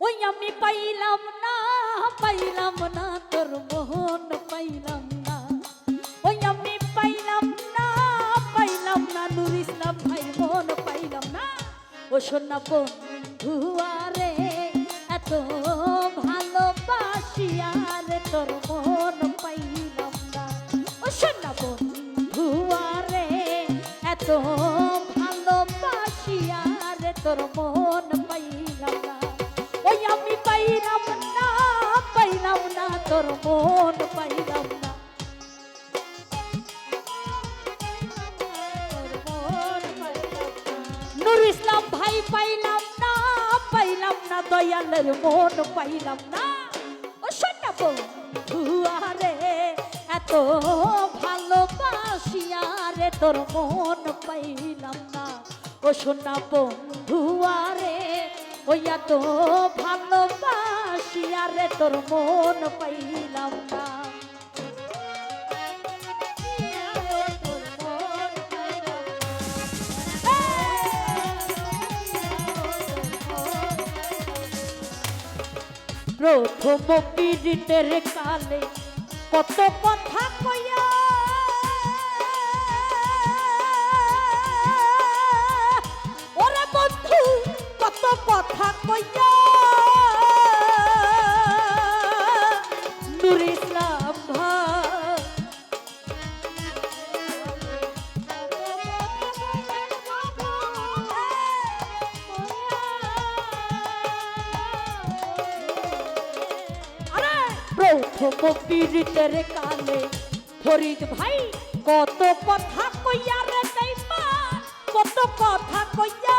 ওই আমি পাইলাম না পাইলাম না তোর মোহন, পাইলাম না। ওই আমি পাইলাম না পাইলাম না নুর ইসলাম ভাই মন পাইলাম না। ও সোনা বন্ধু আরে, এত ভালোবাসিয়া রে তোর মন পাইলাম না। ও সোনা বন্ধু আরে, এত ভালোবাসিয়া রে তোর মন পাইলাম না। তোর মন পাইলাম না। নুর ইসলাম ভাই পাইলাম না পাইলাম না, দয়ালের মন পাইলাম না। ও বন্ধু আরে এত ভালোবাসিয়া রে, তোর মন পাইলাম না। ও সোনা বন্ধু আরে ওই এত ভালোবাসিয়া রে, তোর পাইলাম না তোর মন পাইলাম না। প্রথম পীড়িতের কালে কত কথা কইয়া পীড়িতের কালে ফরিদ ভাই কত কথা কইয়া রে কত কথা কইয়া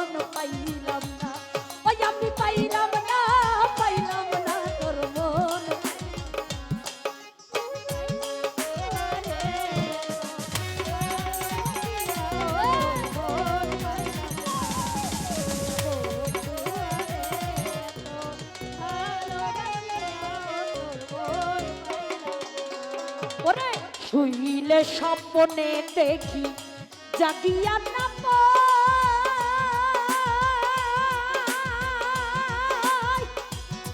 ওরে শুইলে স্বপ্নে দেখি জাগিয়া না পাই।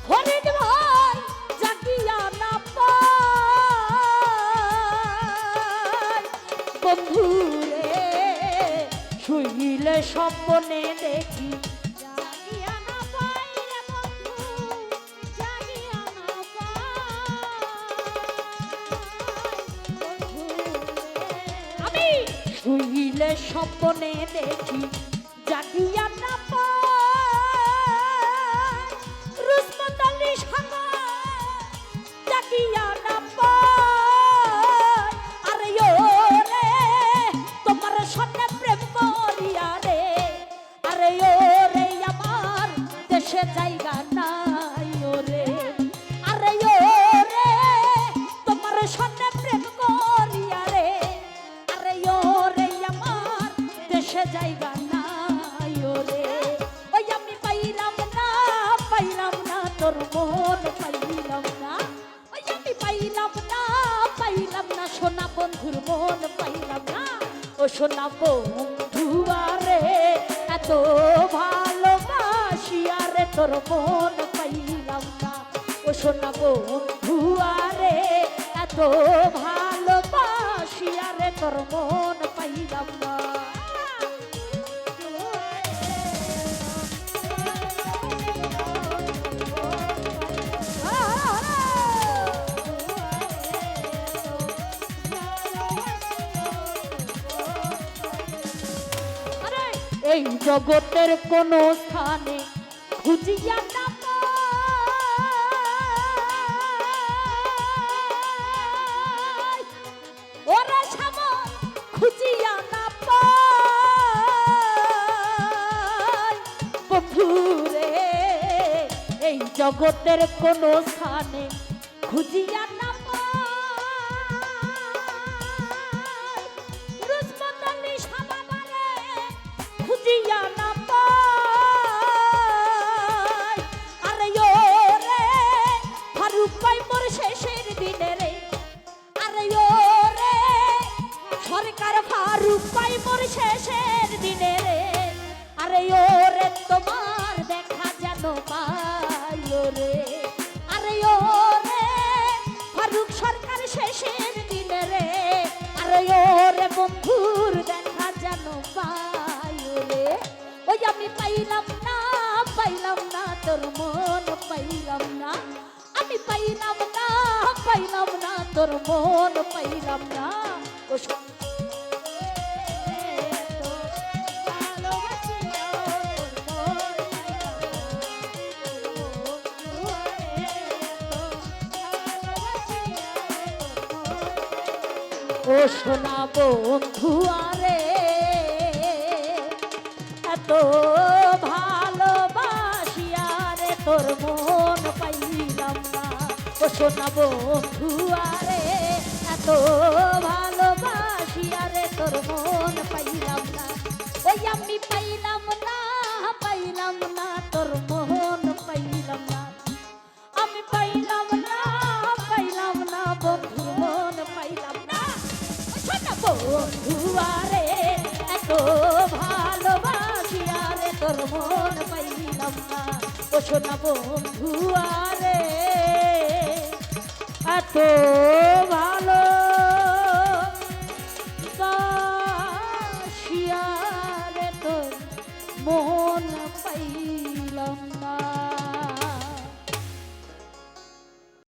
ফরিদ ভাই জাগিয়া বন্ধু রে শুইলে দেখি শুইলে স্বপ্নে দেখি, জাগিয়া না রুসমত আলী জাগিয়া না আরে ও তোমার সঙ্গে প্রেম করিয়া রে। আরে আমার দেশে জায়গা নাই। দেশে জায়গা নাই রে ওই আমি পাইলাম না পাইলাম না, তোর মন পাইলাম না। ওই আমি পাইলাম না পাইলাম না, সোনা বন্ধুর না। ও সোনা বন্ধু আরে, এত ভালোবাসি আরে, তোর মন পাইলাম না। ও সোনা বন্ধু আরে, এত ভালোবাসি আরে, তোর মন পাইলাম না। এই জগতের কোন স্থানে খুঁজিয়া না ওরা সাম খুঁজিয়া না এই জগতের কোন স্থানে খুঁজিয়া না দিনে রে। আরে ও দেখা যেন পাই ও রে। আরে ও শেষের দিনে রে। আরে ও রে বন্ধুর দেখা যেন রে। ওই আমি পাইলাম না পাইলাম না, তোর মন পাইলাম না। আমি পাইলাম না পাইলাম না, তোর মন না। ও সোনা বন্ধু আরে, এত ভালোবাসিয়া রে তোর মন পাইলাম না। ও সোনা বন্ধু আরে, এত ভালোবাসিয়া রে তোর মন পাইলাম না। ওই আমি শোনা এত ভালোবাসি আরে তোর মন পাইলাম না। ও শোনা বন্ধু আরে এত